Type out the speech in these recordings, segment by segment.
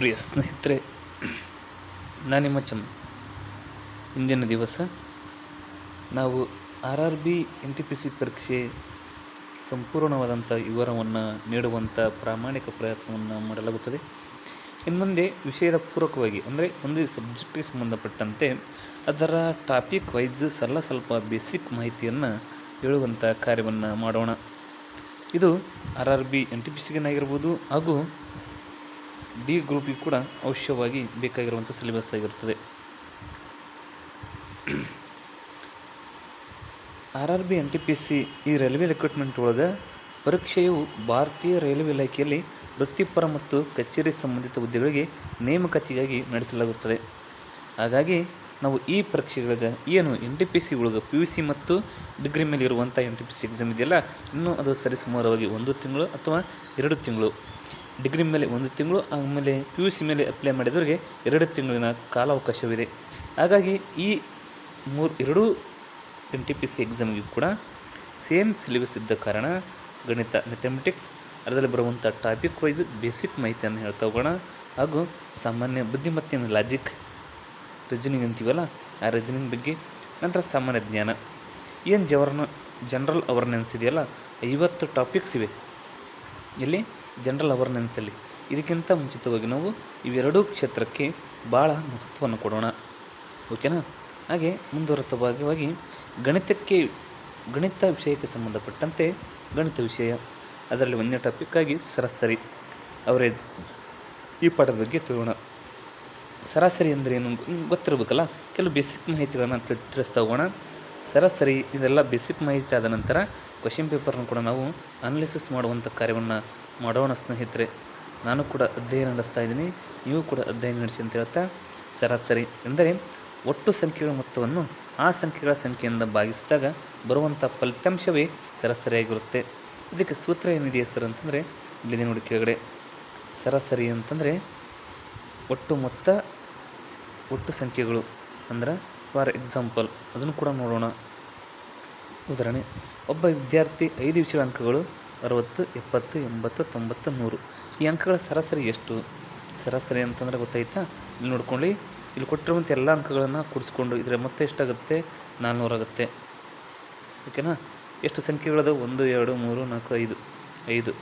ಪ್ರಿಯ ಸ್ನೇಹಿತರೆ ನಾನು ನಿಮ್ಮ ಚಮ್ ಇಂದಿನ ದಿವಸ ನಾವು R R B N T P C ಪರೀಕ್ಷೆ ಸಂಪೂರ್ಣವಾದಂಥ ವಿವರವನ್ನು ನೀಡುವಂಥ ಪ್ರಾಮಾಣಿಕ ಪ್ರಯತ್ನವನ್ನು ಮಾಡಲಾಗುತ್ತದೆ. ಇನ್ಮುಂದೆ ವಿಷಯದ ಪೂರಕವಾಗಿ, ಅಂದರೆ ಒಂದು ಸಬ್ಜೆಕ್ಟಿಗೆ ಸಂಬಂಧಪಟ್ಟಂತೆ ಅದರ ಟಾಪಿಕ್ ವೈಸ್ ಸ್ವಲ್ಪ ಸ್ವಲ್ಪ ಬೇಸಿಕ್ ಮಾಹಿತಿಯನ್ನು ಹೇಳುವಂಥ ಕಾರ್ಯವನ್ನು ಮಾಡೋಣ. ಇದು R R B N T P ಸಿಗೇನಾಗಿರ್ಬೋದು ಹಾಗೂ ಡಿ ಗ್ರೂಪಿಗೆ ಕೂಡ ಅವಶ್ಯವಾಗಿ ಬೇಕಾಗಿರುವಂಥ ಸಿಲೆಬಸ್ ಆಗಿರುತ್ತದೆ. R R B N T P C ಈ ರೈಲ್ವೆ ರಿಕ್ರೂಟ್ಮೆಂಟ್ ಒಳಗೆ ಪರೀಕ್ಷೆಯು ಭಾರತೀಯ ರೈಲ್ವೆ ಇಲಾಖೆಯಲ್ಲಿ ವೃತ್ತಿಪರ ಮತ್ತು ಕಚೇರಿ ಸಂಬಂಧಿತ ಹುದ್ದೆಗಳಿಗೆ ನೇಮಕಾತಿಗಾಗಿ ನಡೆಸಲಾಗುತ್ತದೆ. ಹಾಗಾಗಿ ನಾವು ಈ ಪರೀಕ್ಷೆಗಳಿಗೆ ಏನು ಎನ್ ಟಿ ಪಿ ಸಿ ಒಳಗೆ ಪಿ ಯು ಸಿ ಮತ್ತು ಡಿಗ್ರಿ ಮೇಲೆ ಇರುವಂಥ N T P C exam ಇದೆಯಲ್ಲ, ಇನ್ನೂ ಅದು ಸರಿಸುಮಾರವಾಗಿ ಒಂದು ತಿಂಗಳು ಅಥವಾ ಎರಡು ತಿಂಗಳು. ಡಿಗ್ರಿ ಮೇಲೆ ಒಂದು ತಿಂಗಳು, ಆಮೇಲೆ ಪಿ ಯು ಸಿ ಮೇಲೆ ಅಪ್ಲೈ ಮಾಡಿದವರಿಗೆ ಎರಡು ತಿಂಗಳಿನ ಕಾಲಾವಕಾಶವಿದೆ. ಹಾಗಾಗಿ ಈ ಮೂರು, ಎರಡೂ ಎನ್ ಟಿ ಪಿ ಸಿ ಎಕ್ಸಾಮ್ಗೂ ಕೂಡ ಸೇಮ್ ಸಿಲೆಬಸ್ ಇದ್ದ ಕಾರಣ ಗಣಿತ ಮ್ಯಾಥಮೆಟಿಕ್ಸ್ ಅದರಲ್ಲಿ ಬರುವಂಥ ಟಾಪಿಕ್ ವೈಸ್ ಬೇಸಿಕ್ ಮಾಹಿತಿಯನ್ನು ಹೇಳ್ತಾ ಹೋಗೋಣ. ಹಾಗೂ ಸಾಮಾನ್ಯ ಬುದ್ಧಿಮತ್ತೆ ಲಾಜಿಕ್ ರೀಸನಿಂಗ್ ಅಂತೀವಲ್ಲ, ಆ ರೀಸನಿಂಗ್ ಬಗ್ಗೆ ನಂತರ ಸಾಮಾನ್ಯ ಜ್ಞಾನ. ಏನು ಜವರ್ನ ಜನರಲ್ ಅವರ್ನೆನ್ಸ್ ಇದೆಯಲ್ಲ, ಐವತ್ತು ಟಾಪಿಕ್ಸ್ ಇವೆ. ಇಲ್ಲಿ ಜನರಲ್ ಅವರ್ನೆನ್ಸಲ್ಲಿ ಇದಕ್ಕಿಂತ ಮುಂಚಿತವಾಗಿ ನಾವು ಇವೆರಡೂ ಕ್ಷೇತ್ರಕ್ಕೆ ಭಾಳ ಮಹತ್ವವನ್ನು ಕೊಡೋಣ. ಓಕೆನಾ? ಹಾಗೆ ಮುಂದುವರೆದ ಭಾಗವಾಗಿ ಗಣಿತಕ್ಕೆ, ಗಣಿತ ವಿಷಯಕ್ಕೆ ಸಂಬಂಧಪಟ್ಟಂತೆ ಗಣಿತ ವಿಷಯ. ಅದರಲ್ಲಿ ಒಂದನೇ ಟಾಪಿಕ್ಕಾಗಿ ಸರಾಸರಿ. ಅವರೇಜ್ ಈ ಪಾಠದ ಬಗ್ಗೆ ತಿಳೋಣ ಸರಾಸರಿ ಅಂದರೆ ಏನು ಗೊತ್ತಿರಬೇಕಲ್ಲ? ಕೆಲವು ಬೇಸಿಕ್ ಮಾಹಿತಿಗಳನ್ನು ತಿಳ್ ತಿಳಿಸ್ತಾ ಹೋಗೋಣ. ಸರಾಸರಿ ಇದೆಲ್ಲ ಬೇಸಿಕ್ ಮಾಹಿತಿ ಆದ ನಂತರ ಕ್ವಶನ್ ಪೇಪರ್ನ ಕೂಡ ನಾವು ಅನಾಲಿಸಿಸ್ ಮಾಡುವಂಥ ಕಾರ್ಯವನ್ನು ಮಾಡೋಣ ಸ್ನೇಹಿತರೆ. ನಾನು ಕೂಡ ಅಧ್ಯಯನ ನಡೆಸ್ತಾ ಇದ್ದೀನಿ. ನೀವು ಕೂಡ ಅಧ್ಯಯನ ನಡೆಸಿ ಅಂತ ಹೇಳ್ತಾ ಸರಾಸರಿ. ಎಂದರೆ ಒಟ್ಟು ಸಂಖ್ಯೆಗಳ ಮೊತ್ತವನ್ನು ಆ ಸಂಖ್ಯೆಗಳ ಸಂಖ್ಯೆಯಿಂದ ಭಾಗಿಸಿದಾಗ ಬರುವಂಥ ಫಲಿತಾಂಶವೇ ಸರಾಸರಿಯಾಗಿರುತ್ತೆ. ಇದಕ್ಕೆ ಸೂತ್ರ ಏನಿದೆ ಸರ್ ಅಂತಂದರೆ ಇಲ್ಲಿ ನೋಡಿ ಕೆಳಗಡೆ. ಸರಾಸರಿ ಅಂತಂದರೆ ಒಟ್ಟು ಮೊತ್ತ, ಒಟ್ಟು ಸಂಖ್ಯೆಗಳು ಅಂದ್ರೆ ಫಾರ್ ಎಕ್ಸಾಂಪಲ್, ಅದನ್ನು ಕೂಡ ನೋಡೋಣ. ಉದಾಹರಣೆ, ಒಬ್ಬ ವಿದ್ಯಾರ್ಥಿ ಐದು ವಿಷಯ ಅಂಕಗಳು, ಅರವತ್ತು, ಎಪ್ಪತ್ತು, ಎಂಬತ್ತು, ತೊಂಬತ್ತು, ನೂರು. ಈ ಅಂಕಗಳ ಸರಾಸರಿ ಎಷ್ಟು? ಸರಾಸರಿ ಅಂತಂದರೆ ಗೊತ್ತಾಯ್ತಾ? ಇಲ್ಲಿ ನೋಡ್ಕೊಳ್ಳಿ. ಇಲ್ಲಿ ಕೊಟ್ಟಿರುವಂಥ ಎಲ್ಲ ಅಂಕಗಳನ್ನು ಕೂಡಿಸ್ಕೊಂಡು ಇದರ ಮತ್ತೆ ಎಷ್ಟಾಗುತ್ತೆ? ನಾಲ್ನೂರಾಗುತ್ತೆ ಓಕೆನಾ? ಎಷ್ಟು ಸಂಖ್ಯೆಗಳದು ಒಂದು, ಎರಡು, ಮೂರು, ನಾಲ್ಕು, ಐದು. ಐದು.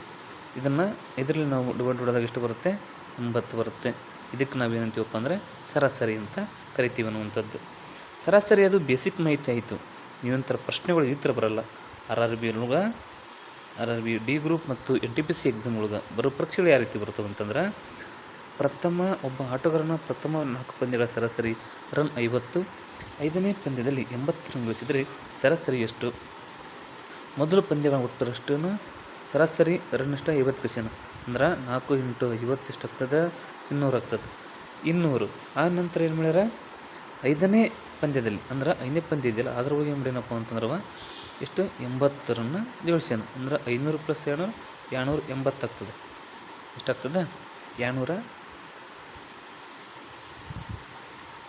ಇದನ್ನು ಇದರಲ್ಲಿ ನಾವು ಡಿವೈಡ್ ಮಾಡಿದಾಗ ಎಷ್ಟು ಬರುತ್ತೆ? ಒಂಬತ್ತು ಬರುತ್ತೆ. ಇದಕ್ಕೆ ನಾವೇನಂತೀವಪ್ಪ ಅಂದರೆ ಸರಾಸರಿ ಅಂತ ಕರಿತೀವಿ ಅನ್ನುವಂಥದ್ದು. ಸರಾಸರಿ ಅದು ಬೇಸಿಕ್ ಮಾಹಿತಿ ಆಯಿತು. ನೀವಂತರ ಪ್ರಶ್ನೆಗಳು ಈ ಥರ ಬರಲ್ಲ. ಆರ್ ಆರ್ ಬಿ ಒಳಗೆ R R B D group ಮತ್ತು N T P C exam ಒಳಗೆ ಬರೋ ಪರೀಕ್ಷೆಗಳು ಯಾವ ರೀತಿ ಬರ್ತವೆ ಅಂತಂದ್ರೆ, ಪ್ರಥಮ ಒಬ್ಬ ಆಟಗಾರನ ಪ್ರಥಮ ನಾಲ್ಕು ಪಂದ್ಯಗಳ ಸರಾಸರಿ ರನ್ ಐವತ್ತು, ಐದನೇ ಪಂದ್ಯದಲ್ಲಿ ಎಂಬತ್ತು ರನ್ ಗಳಿಸಿದರೆ ಸರಾಸರಿ ಎಷ್ಟು? ಮೊದಲು ಪಂದ್ಯಗಳ ಒಟ್ಟರಷ್ಟು ಸರಾಸರಿ ರನ್ ಅಷ್ಟು ಐವತ್ತು ಗಳಿಸ್ಯಾನ. ಅಂದ್ರೆ ನಾಲ್ಕು ಇಂಟು ಐವತ್ತು ಎಷ್ಟು ಆಗ್ತದೆ ಇನ್ನೂರು ಆಗ್ತದೆ. ಇನ್ನೂರು. ಆ ನಂತರ ಏನು ಮಾಡ್ಯಾರ? ಐದನೇ ಪಂದ್ಯದಲ್ಲಿ, ಅಂದ್ರೆ ಐದನೇ ಪಂದ್ಯ ಇದೆಯಲ್ಲ, ಅದ್ರ ಏನು ಮಾಡ್ಯಾನಪ್ಪ ಅಂತಂದ್ರೆ ಎಷ್ಟು? ಎಂಬತ್ತರನ್ನು ಜೋಡಿಸ್ಯಾನ. ಅಂದ್ರೆ ಐನೂರು ಪ್ಲಸ್ ಏಳ್ನೂರು ಏಳ್ನೂರ ಎಂಬತ್ತು ಆಗ್ತದೆ. ಎಷ್ಟಾಗ್ತದೆ ಏಳ್ನೂರ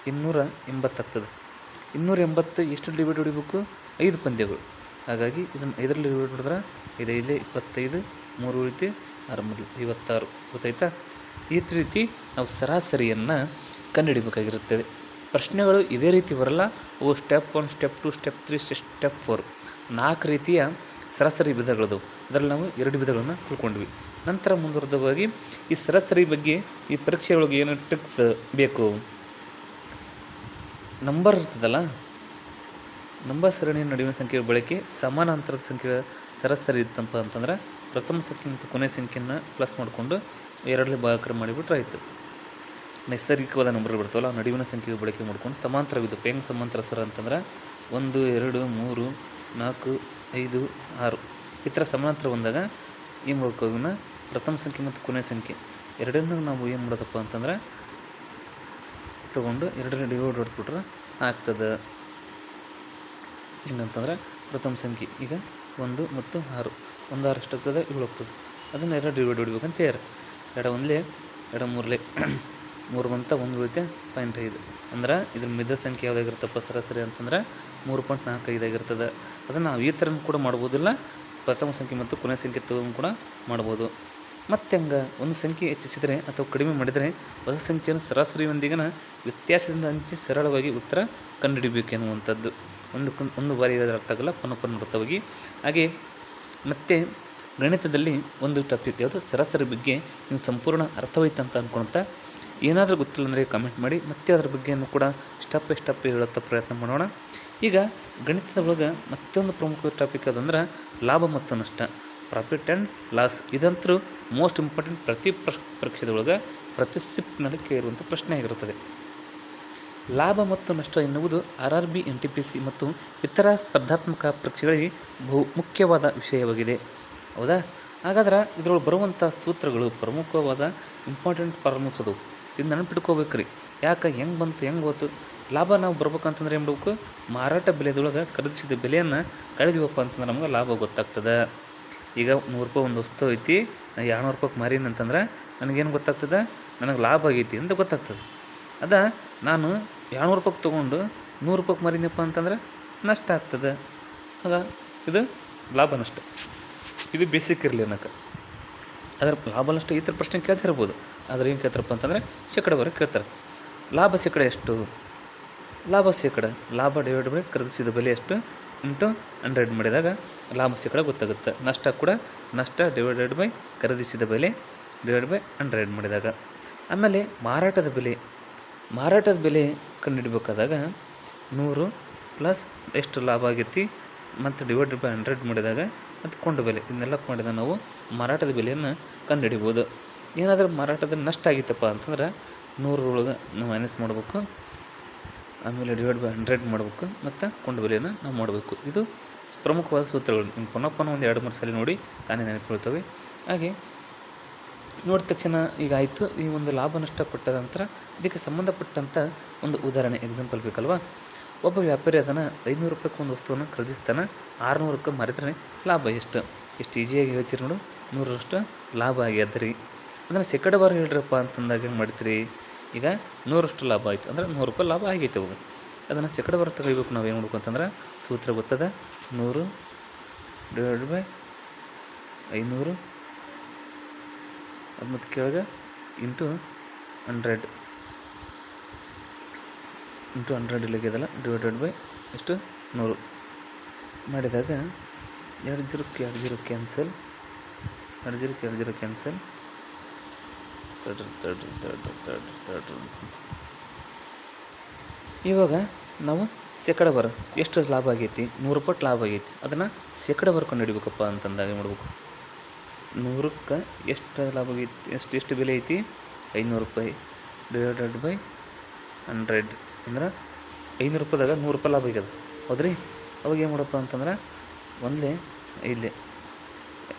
ಇನ್ನೂರ ಎಂಬತ್ತಾಗ್ತದೆ ಇನ್ನೂರ ಎಂಬತ್ತು, ಎಷ್ಟು ಡಿವೈಡ್ ಹೊಡಿಬೇಕು? ಐದು ಪಂದ್ಯಗಳು. ಹಾಗಾಗಿ ಇದನ್ನು ಐದರಲ್ಲಿ ಡಿವೈಡ್ ಹೊಡೆದ್ರೆ ಐದು ಐದೇ ಇಪ್ಪತ್ತೈದು, ಮೂರು ರೀತಿ ಆರು ಮೂರು ಐವತ್ತಾರು. ಗೊತ್ತಾಯ್ತಾ? ಈ ರೀತಿ ನಾವು ಸರಾಸರಿಯನ್ನು ಕಂಡುಹಿಡಿಬೇಕಾಗಿರುತ್ತದೆ. ಪ್ರಶ್ನೆಗಳು ಇದೇ ರೀತಿ ಬರಲ್ಲ. ಅವು step one step two step three step four ನಾಲ್ಕು ರೀತಿಯ ಸರಾಸರಿ ವಿಧಗಳದು ಅದರಲ್ಲಿ ನಾವು ಎರಡು ವಿಧಗಳನ್ನು ತಿಳ್ಕೊಂಡ್ವಿ. ನಂತರ ಮುಂದುವರೆದವಾಗಿ ಈ ಸರಾಸರಿ ಬಗ್ಗೆ ಈ ಪರೀಕ್ಷೆ ಒಳಗೆ ಏನು ಟ್ರಿಕ್ಸ್ ಬೇಕು? ನಂಬರ್ ಇರ್ತದಲ್ಲ? ನಂಬರ್ ಸರಣಿಯ ನಡುವಿನ ಸಂಖ್ಯೆಯ ಬಳಕೆ ಸಮಾನಾಂತರದ ಸಂಖ್ಯೆಯ ಸರಾಸರಿ ಇತ್ತಪ್ಪ ಅಂತಂದ್ರೆ ಪ್ರಥಮ ಸಂಖ್ಯೆ ಮತ್ತು ಕೊನೆ ಸಂಖ್ಯೆಯನ್ನು ಪ್ಲಸ್ ಮಾಡಿಕೊಂಡು ಎರಡರಲ್ಲಿ ಭಾಗಾಕಾರ ಮಾಡಿಬಿಟ್ರೆ ಆಯಿತು. ನೈಸರ್ಗಿಕವಾದ ನಂಬರ್ ಬರ್ತಾವಲ್ಲ ನಡುವಿನ ಸಂಖ್ಯೆಗೆ ಬಳಕೆ ಮಾಡ್ಕೊಂಡು ವಿದ್ಯುತ್ ಹೆಂಗೆ ಸಮಾಂತರ ಸರ್ ಅಂತಂದ್ರೆ ಒಂದು, ಎರಡು, ಮೂರು, ನಾಲ್ಕು, ಐದು, ಆರು. ಈ ಥರ ಸಮಾಂತರ ಬಂದಾಗ ಏನು ಮಾಡ್ಬೇಕು ಇವನ್ನ ಪ್ರಥಮ ಸಂಖ್ಯೆ ಮತ್ತು ಕೊನೆ ಸಂಖ್ಯೆ. ಎರಡನ್ನೂ ನಾವು ಏನು ಮಾಡೋದಪ್ಪ ಅಂತಂದ್ರೆ ತೊಗೊಂಡು ಎರಡರ ಡಿವೈಡ್ ಹೊಡೆದ್ಬಿಟ್ರೆ ಆಗ್ತದೆ. ಏನಂತಂದ್ರೆ ಪ್ರಥಮ ಸಂಖ್ಯೆ, ಈಗ ಒಂದು ಮತ್ತು ಆರು. ಒಂದು ಆರು ಎಷ್ಟಾಗ್ತದೆ? ಏಳು ಹೋಗ್ತದೆ. ಅದನ್ನು ಎರಡು ಡಿವೈಡ್ ಹೊಡಿಬೇಕಂತ ಎರಡು ಒಂದಲೇ, ಎರಡು ಮೂರಲೇ. ಮೂರು ಬಂತ ಒಂದು ಉಳಿತೆ ಪಾಯಿಂಟ್ ಐದು. ಅಂದ್ರೆ ಇದ್ರ ಮಿದ ಸಂಖ್ಯೆ ಯಾವುದಾಗಿರುತ್ತಪ್ಪ ಸರಾಸರಿ ಅಂತಂದ್ರೆ ಮೂರು ಪಾಯಿಂಟ್ ನಾಲ್ಕು ಐದಾಗಿರ್ತದೆ ಅದನ್ನು ನಾವು ಈ ಥರನೂ ಕೂಡ ಮಾಡ್ಬೋದಿಲ್ಲ. ಪ್ರಥಮ ಸಂಖ್ಯೆ ಮತ್ತು ಕೊನೆ ಸಂಖ್ಯೆ ತಗೊಂಡು ಕೂಡ ಮಾಡ್ಬೋದು. ಮತ್ತೆ ಹಂಗೆ ಒಂದು ಸಂಖ್ಯೆ ಹೆಚ್ಚಿಸಿದರೆ ಅಥವಾ ಕಡಿಮೆ ಮಾಡಿದರೆ ಹೊಸ ಸಂಖ್ಯೆಯನ್ನು ಸರಾಸರಿಯೊಂದಿಗಿನ ವ್ಯತ್ಯಾಸದಿಂದ ಹಂಚಿ ಸರಳವಾಗಿ ಉತ್ತರ ಕಂಡುಹಿಡಿಬೇಕೆನ್ನುವಂಥದ್ದು ಒಂದು ಕುಂ, ಒಂದು ಬಾರಿ ಅರ್ಥ ಆಗಲ್ಲ, ಪುನಃ ನೋಡ್ತಾ ಹಾಗೆ. ಮತ್ತೆ ಗಣಿತದಲ್ಲಿ ಒಂದು ಟಾಪಿಕ್ ಯಾವುದು? ಸರಾಸರಿ ಬಗ್ಗೆ ನೀವು ಸಂಪೂರ್ಣ ಅರ್ಥವಾಯ್ತು ಅಂತ ಅಂದ್ಕೊಳ್ತಾ ಏನಾದರೂ ಗೊತ್ತಿಲ್ಲ ಅಂದರೆ ಕಮೆಂಟ್ ಮಾಡಿ, ಮತ್ತೆ ಅದ್ರ ಬಗ್ಗೆನೂ ಕೂಡ ಸ್ಟೆಪ್ ಬೈ ಸ್ಟೆಪ್ ಹೇಳುತ್ತಾ ಪ್ರಯತ್ನ ಮಾಡೋಣ. ಈಗ ಗಣಿತದ ಒಳಗೆ ಮತ್ತೊಂದು ಪ್ರಮುಖ ಟಾಪಿಕ್ ಅದಂದ್ರೆ ಲಾಭ ಮತ್ತು ನಷ್ಟ. ಪ್ರಾಫಿಟ್ ಆ್ಯಂಡ್ ಲಾಸ್ ಇದಂತರೂ ಮೋಸ್ಟ್ ಇಂಪಾರ್ಟೆಂಟ್ ಪ್ರತಿ ಪ್ರ- ಪರೀಕ್ಷೆದೊಳಗೆ ಪ್ರತಿ ಸಿಪ್ನಲ್ಲಿ ಕೇಳಿರುವಂಥ ಪ್ರಶ್ನೆ ಆಗಿರುತ್ತದೆ. ಲಾಭ ಮತ್ತು ನಷ್ಟ ಎನ್ನುವುದು R R B N T P C ಮತ್ತು ಇತರ ಸ್ಪರ್ಧಾತ್ಮಕ ಪರೀಕ್ಷೆಗಳಿಗೆ ಬಹು ಮುಖ್ಯವಾದ ವಿಷಯವಾಗಿದೆ. ಹೌದಾ? ಹಾಗಾದ್ರೆ ಇದರೊಳಗೆ ಬರುವಂಥ ಸೂತ್ರಗಳು ಪ್ರಮುಖವಾದ ಇಂಪಾರ್ಟೆಂಟ್ ಫಾರ್ಮುಲ್ಸ್ ಅದು. ಇದು ನೆನಪಿಟ್ಕೋಬೇಕು ರೀ ಯಾಕೆ ಹೆಂಗೆ ಬಂತು, ಹೆಂಗೆ ಹೋತು? ಲಾಭ ನಾವು ಬರ್ಬೇಕಂತಂದ್ರೆ ಏನು ಮಾಡಬೇಕು? ಮಾರಾಟ ಬೆಲೆದೊಳಗೆ ಖರೀದಿಸಿದ ಬೆಲೆಯನ್ನು ಕಳೆದಿವಪ್ಪ ಅಂತಂದ್ರೆ ನಮ್ಗೆ ಲಾಭ ಗೊತ್ತಾಗ್ತದೆ. ಈಗ ನೂರು ರೂಪಾಯಿ ಒಂದು ವಸ್ತು ಐತಿ, ಎರಡುನೂರು ರೂಪಾಯಿಗೆ ಮಾರೀನಿ ಅಂತಂದ್ರೆ ನನಗೇನು ಗೊತ್ತಾಗ್ತದೆ? ನನಗೆ ಲಾಭ ಆಗೈತಿ ಅಂತ ಗೊತ್ತಾಗ್ತದೆ. ಅದ ನಾನು ಎರಡುನೂರು ರೂಪಾಯಿಗೆ ತೊಗೊಂಡು ನೂರು ರೂಪಾಯಿಗೆ ಮಾರಿದ್ನಪ್ಪ ಅಂತಂದ್ರೆ ನಷ್ಟ ಆಗ್ತದೆ. ಆಗ ಇದು ಲಾಭ ನಷ್ಟ. ಇದು ಬೇಸಿಕ್ ಇರಲಿ ಅನ್ನಕ್ಕೆ ಅದರ ಲಾಭ ನಷ್ಟ ಈ ಥರ ಪ್ರಶ್ನೆ ಕೇಳ್ತಿರ್ಬೋದು. ಆದರೆ ಏನು ಕೇಳ್ತಾರಪ್ಪ ಅಂತಂದರೆ ಶೇಕಡವರೆಗೆ ಕೇಳ್ತಾರೆ. ಲಾಭ ಶೇಕಡ ಎಷ್ಟು? ಲಾಭ ಶೇಕಡ, ಲಾಭ ಡಿವೈಡ್ ಬೈ ಖರೀದಿಸಿದ ಬೆಲೆ ಎಷ್ಟು? ಇಂಟು ಹಂಡ್ರೆಡ್ ಮಾಡಿದಾಗ ಲಾಭ ಶೇಕಡ ಗೊತ್ತಾಗುತ್ತೆ. ನಷ್ಟ ಕೂಡ ನಷ್ಟ ಡಿವೈಡೆಡ್ ಬೈ ಖರೀದಿಸಿದ ಬೆಲೆ ಡಿವೈಡ್ ಬೈ ಹಂಡ್ರೆಡ್ ಮಾಡಿದಾಗ. ಆಮೇಲೆ ಮಾರಾಟದ ಬೆಲೆ. ಮಾರಾಟದ ಬೆಲೆ ಕಂಡುಹಿಡಬೇಕಾದಾಗ ನೂರು ಪ್ಲಸ್ ಎಷ್ಟು ಲಾಭ ಆಗೈತಿ? ಮತ್ತು ಡಿವೈಡ್ ಬೈ ಹಂಡ್ರೆಡ್ ಮಾಡಿದಾಗ ಮತ್ತು ಕೊಂಡು ಬೆಲೆ. ಇದನ್ನೆಲ್ಲ ಮಾಡಿದಾಗ ನಾವು ಮಾರಾಟದ ಬೆಲೆಯನ್ನು ಕಂಡುಹಿಡಿಬೋದು. ಏನಾದರೂ ಮಾರಾಟದ ನಷ್ಟ ಆಗಿತ್ತಪ್ಪ ಅಂತಂದ್ರೆ ನೂರರೊಳಗೆ ನಾವು ಮೈನಸ್ ಮಾಡಬೇಕು. ಆಮೇಲೆ ಡಿವೈಡ್ ಬೈ ಹಂಡ್ರೆಡ್ ಮಾಡಬೇಕು ಮತ್ತು ಕೊಂಡ ಬೆಲೆಯನ್ನು ನಾವು ಮಾಡಬೇಕು. ಇದು ಪ್ರಮುಖವಾದ ಸೂತ್ರಗಳು. ನೀವು ಪುನಃ ಪುನಃ ಒಂದು ಎರಡು ಮೂರು ಸಲ ನೋಡಿ ತಾನೇ ನೆನಪಿಕೊಳ್ತವೆ ಹಾಗೆ ನೋಡಿದ ತಕ್ಷಣ ಈಗ ಆಯಿತು. ಈ ಒಂದು ಲಾಭ ನಷ್ಟ ಕೊಟ್ಟ ನಂತರ ಇದಕ್ಕೆ ಸಂಬಂಧಪಟ್ಟಂಥ ಒಂದು ಉದಾಹರಣೆ ಎಕ್ಸಾಂಪಲ್ ಬೇಕಲ್ವಾ? ಒಬ್ಬ ವ್ಯಾಪಾರಿ ಅದನ್ನು ಐನೂರು ರೂಪಾಯಿಗೆ ಒಂದು ವಸ್ತುವನ್ನು ಖರೀದಿಸ್ತಾನೆ, ಆರುನೂರಕ್ಕೆ ಮಾರಿದ್ರೆ ಲಾಭ ಎಷ್ಟು? ಎಷ್ಟು ಈಜಿಯಾಗಿ ಹೇಳ್ತೀರಿ ನೋಡು. ನೂರರಷ್ಟು ಲಾಭ ಆಗ್ಯದ ರೀ. ಅದನ್ನು ಸೆಕೆಂಡ್ ಬಾರ್ ಹೇಳ್ರಪ್ಪ ಅಂತಂದಾಗ ಹೆಂಗೆ ಮಾಡ್ತೀರಿ? ಈಗ ನೂರಷ್ಟು ಲಾಭ ಆಯಿತು ಅಂದ್ರೆ ನೂರು ರೂಪಾಯಿ ಲಾಭ ಆಗೈತೆ ಅವಾಗ ಅದನ್ನು ಸೆಕೆಂಡ್ ಬಾರ್ ತಗೋಬೇಕು ನಾವು ಏನು ಮಾಡ್ಬೇಕು ಅಂತಂದ್ರೆ ಸೂತ್ರ ಗೊತ್ತದ ನೂರು ಡಿವೈಡ್ ಬೈ ಐನೂರು. ಅದು ಮತ್ತು ಕೆಳಗೆ ಇಂಟು ಹಂಡ್ರೆಡ್. ಇಂಟು ಹಂಡ್ರೆಡ್ ಇಲ್ಲಿಗೆದಲ್ಲ ಡಿವೈಡೆಡ್ ಬೈ ಎಷ್ಟು? ನೂರು. ಮಾಡಿದಾಗ ಎರಡು ಜೀರೋಕ್ಕೆ ಎರಡು ಜೀರೋ ಕ್ಯಾನ್ಸಲ್ ಎರಡು ಜೀರೋಕ್ಕೆ ಎರಡು ಜೀರೋ ಕ್ಯಾನ್ಸಲ್ ತಡ್ರಿ ತಡ್ರಿ ತಡ್ರಿ ತಡ್ರಿ ತಡ್ರಿ ಇವಾಗ ನಾವು ಶೇಕಡ ಬರ ಎಷ್ಟು ಲಾಭ ಆಗೈತಿ? ನೂರು ಪಟ್ಟು ಲಾಭ ಆಗೈತಿ. ಅದನ್ನು ಶೇಕಡ ಬರ್ಕೊಂಡು ಹಿಡಿಬೇಕಪ್ಪ ಅಂತಂದಾಗ ಏನು ಮಾಡ್ಬೇಕು. ನೂರಕ್ಕೆ ಎಷ್ಟು ಲಾಭ ಆಗೈತಿ? ಎಷ್ಟು ಎಷ್ಟು ಬೆಲೆ ಐತಿ? ಐನೂರು ರೂಪಾಯಿ. ಡಿವೈಡೆಡ್ ಬೈ ಹಂಡ್ರೆಡ್ ಅಂದ್ರೆ ಐನೂರು ರೂಪಾಯಿದಾಗ ನೂರು ರೂಪಾಯಿ ಲಾಭ ಆಗ್ಯದ. ಹೌದ್ರಿ? ಅವಾಗ ಏನು ಮಾಡಪ್ಪ ಅಂತಂದ್ರೆ ಒಂದ್ಲೆ ಇಲ್ಲಿ,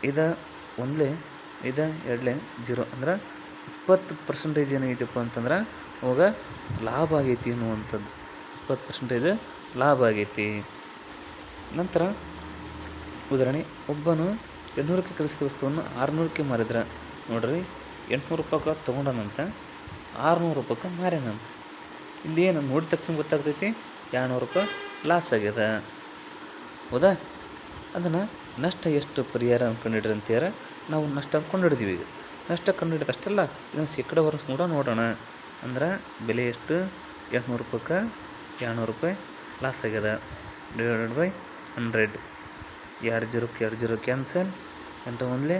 ಇದ ಒಂದ್ಲೆ, ಇದ ಲೈನ್ ಜೀರೋ, ಅಂದ್ರೆ ಇಪ್ಪತ್ತು ಪರ್ಸೆಂಟೇಜ್ ಏನಾಗೈತಪ್ಪ ಅಂತಂದ್ರೆ ಅವಾಗ ಲಾಭ ಆಗೈತಿ ಅನ್ನುವಂಥದ್ದು. ಇಪ್ಪತ್ತು ಪರ್ಸೆಂಟೇಜ್ ಲಾಭ ಆಗೈತಿ. ನಂತರ ಉದಾಹರಣೆ, ಒಬ್ಬನು ಎಂಟುನೂರಕ್ಕೆ ಕಳಿಸಿದ ವಸ್ತುವನ್ನು ಆರುನೂರಕ್ಕೆ ಮಾರಿದ್ರೆ. ನೋಡ್ರಿ, ಎಂಟುನೂರು ರೂಪಾಯಿಗೆ ತೊಗೊಂಡನಂತ, ಆರುನೂರು ರೂಪಾಯಿಗೆ ಮಾರ್ಯಾನಂತ. ಇಲ್ಲಿ ಏನು ನೋಡಿದ ತಕ್ಷಣ ಗೊತ್ತಾಗ್ತೈತಿ. ಎರಡುನೂರು ರೂಪಾಯಿ ಲಾಸ್ ಆಗ್ಯದ. ಹೌದಾ? ಅದನ್ನು ನಷ್ಟ ಎಷ್ಟು ಪರಿಹಾರ ಕಂಡುಹಿಡ್ರಿ ಅಂತೀರ ನಾವು ನಷ್ಟ ಕಂಡುಹಿಡಿದೀವಿ ಈಗ. ನಷ್ಟ ಕಂಡುಹಿಡಿದ ಅಷ್ಟೆಲ್ಲ ಇದನ್ನು ವರ್ಷ ಕೂಡ ನೋಡೋಣ. ಅಂದ್ರೆ ಬೆಲೆ ಎಷ್ಟು? ಎಂಟುನೂರು ರೂಪಾಯಿಗೆ ಎರಡುನೂರು ರೂಪಾಯಿ ಲಾಸ್ ಆಗ್ಯದ ಡಿವೈಡೆಡ್ ಬೈ ಹಂಡ್ರೆಡ್ ಎರಡು ಜೀರೋಕ್ಕೆ ಎರಡು ಜೀರೋ ಕ್ಯಾನ್ಸಲ್ ಎಂಟು ಒಂದಲೇ?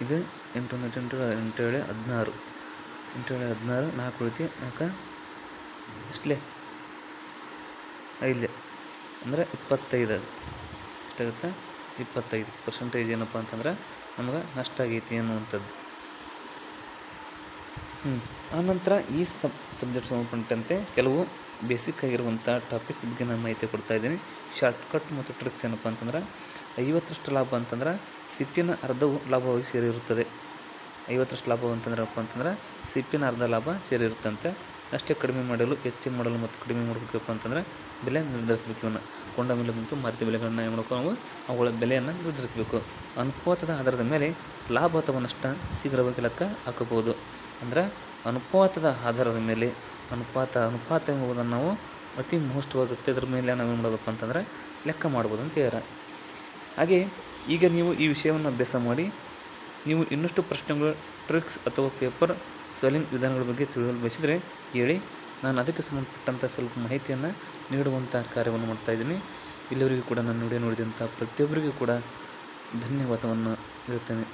ಇದು ಎಂಟು ಒಂಬತ್ತು ಎಂಟು ಎಂಟು ಏಳು ಹದಿನಾರು. ಎಂಟು ಹದಿನಾರು, ನಾಲ್ಕು ರೀತಿ ನಾಲ್ಕು ಎಷ್ಟಲೇ? ಐದು ಅಂದರೆ ಇಪ್ಪತ್ತೈದು. ಆಗುತ್ತೆ ಎಷ್ಟಾಗುತ್ತೆ? ಇಪ್ಪತ್ತೈದು. ಪರ್ಸೆಂಟೇಜ್ ಏನಪ್ಪ ಅಂತಂದ್ರೆ ನಮ್ಗೆ ನಷ್ಟ ಆಗೈತಿ ಅನ್ನುವಂಥದ್ದು. ಹ್ಞೂ ಆನಂತರ ಈ ಸಬ್ ಸಬ್ಜೆಕ್ಟ್ ಸಂಬಂಧಪಟ್ಟಂತೆ ಕೆಲವು ಬೇಸಿಕ್ ಆಗಿರುವಂಥ ಟಾಪಿಕ್ಸ್ ಬಗ್ಗೆ ನಾನು ಮಾಹಿತಿ ಕೊಡ್ತಾ ಇದ್ದೀನಿ. ಶಾರ್ಟ್ಕಟ್ ಮತ್ತು ಟ್ರಿಕ್ಸ್ ಏನಪ್ಪ ಅಂತಂದ್ರೆ, ಐವತ್ತರಷ್ಟು ಲಾಭ ಅಂತಂದ್ರೆ ಸಿಟ್ಟಿನ ಅರ್ಧವು ಲಾಭವಾಗಿ ಸೇರಿರುತ್ತದೆ. ಐವತ್ತರಷ್ಟು ಲಾಭ ಅಂತಂದ್ರಪ್ಪ ಅಂತಂದ್ರೆ ಸಿಪ್ಪಿನ ಅರ್ಧ ಲಾಭ ಸೇರಿರುತ್ತಂತೆ. ಅಷ್ಟೇ ಕಡಿಮೆ ಮಾಡಲು ಹೆಚ್ಚು ಮಾಡಲು ಮತ್ತು ಕಡಿಮೆ ಮಾಡಬೇಕಪ್ಪ ಅಂತಂದ್ರೆ ಬೆಲೆ ನಿರ್ಧರಿಸಬೇಕು ಇವನ್ನ. ಕೊಂಡ ಮೇಲೆ ಮತ್ತು ಮಾರುತಿ ಬೆಲೆಗಳನ್ನು ಏನು ಮಾಡ್ಬೇಕು ನಾವು ಅವುಗಳ ಬೆಲೆಯನ್ನು ನಿರ್ಧರಿಸಬೇಕು. ಅನುಪಾತದ ಆಧಾರದ ಮೇಲೆ ಲಾಭ ಅಥವಾ ನಷ್ಟ ಶೀಘ್ರವಾಗಿ ಲೆಕ್ಕ ಹಾಕಬಹುದು. ಅಂದ್ರೆ ಅನುಪಾತದ ಆಧಾರದ ಮೇಲೆ, ಅನುಪಾತ ಅನುಪಾತ ಎಂಬುದನ್ನು ನಾವು ಅತಿ ಮೋಷ್ಟವಾಗುತ್ತೆ ಇದ್ರ ಮೇಲೆ ನಾವು ಏನು ಮಾಡಬೇಕು ಅಂತಂದ್ರೆ ಲೆಕ್ಕ ಮಾಡ್ಬೋದು ಅಂತ ಹೇಳ್ಯಾರ. ಹಾಗೆ ಈಗ ನೀವು ಈ ವಿಷಯವನ್ನು ಅಭ್ಯಾಸ ಮಾಡಿ ನೀವು ಇನ್ನಷ್ಟು ಪ್ರಶ್ನೆಗಳು ಟ್ರಿಕ್ಸ್ ಅಥವಾ ಪೇಪರ್ ಸೆಲ್ಲಿಂಗ್ ವಿಧಾನಗಳ ಬಗ್ಗೆ ತಿಳಿಯಲು ಬಯಸಿದರೆ ಹೇಳಿ. ನಾನು ಅದಕ್ಕೆ ಸಂಬಂಧಪಟ್ಟಂಥ ಸ್ವಲ್ಪ ಮಾಹಿತಿಯನ್ನು ನೀಡುವಂಥ ಕಾರ್ಯವನ್ನು ಮಾಡ್ತಾ ಇದ್ದೀನಿ. ಇಲ್ಲಿವರೆಗೂ ಕೂಡ ನಾನು ವಿಡಿಯೋ ನೋಡಿದಂಥ ಪ್ರತಿಯೊಬ್ಬರಿಗೂ ಕೂಡ ಧನ್ಯವಾದವನ್ನು ಹೇಳ್ತೇನೆ.